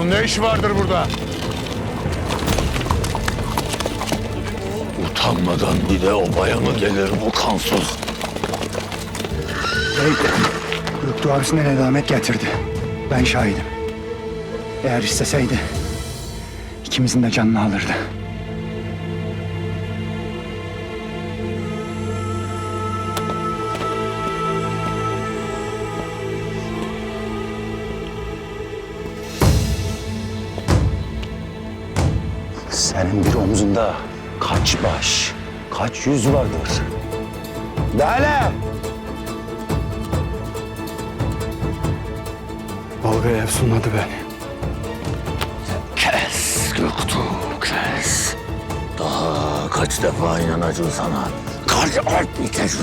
Bunun ne işi vardır burada? Utanmadan bir de obaya mı gelir bu kansız? Bey, Göktuğ abisinden edamet getirdi. Ben şahidim. Eğer isteseydi ikimizin de canını alırdı. Senin bir omzunda kaç baş, kaç yüz vardır? Dale! Olga'ya sunmadı beni. Kes Göktuğ kes. Daha kaç defa inanacağım sana? Kaç art bitecek?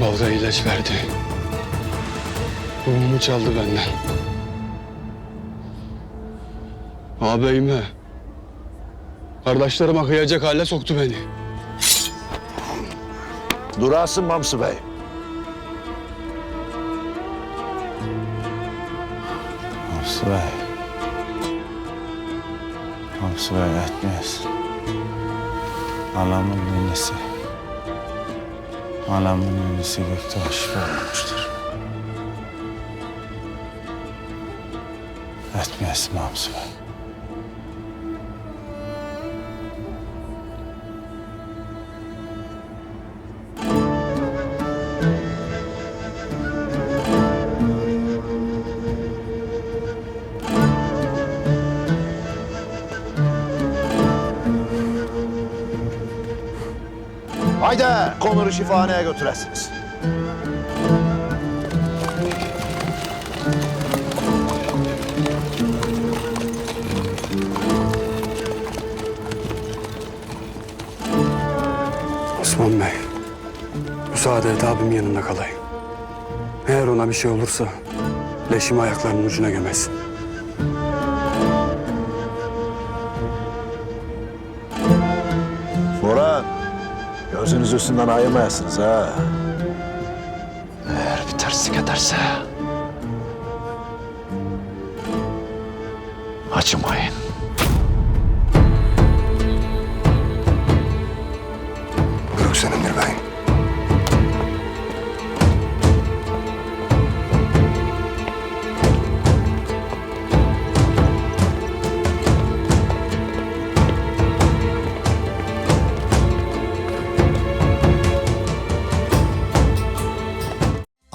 Balga ilaç verdi. Ruhumu çaldı benden. Ağabeyime, kardeşlerime kıyacak hale soktu beni. Durasın Mamsı Bey. Hamsi Bey. Hamsi Bey etmez. Anamın ninesi. Anamın ninesi gökte şifa olmuştur. Etmez Hamsi Bey. Haydi Konur'u şifahaneye götüresiniz. Osman Bey, müsaade et abim yanında kalayım. Eğer ona bir şey olursa leşimi ayaklarının ucuna gömesin. Murat, gözünüz üstünden ayırmayasınız ha. Eğer bir terslik ederse... Acımayın.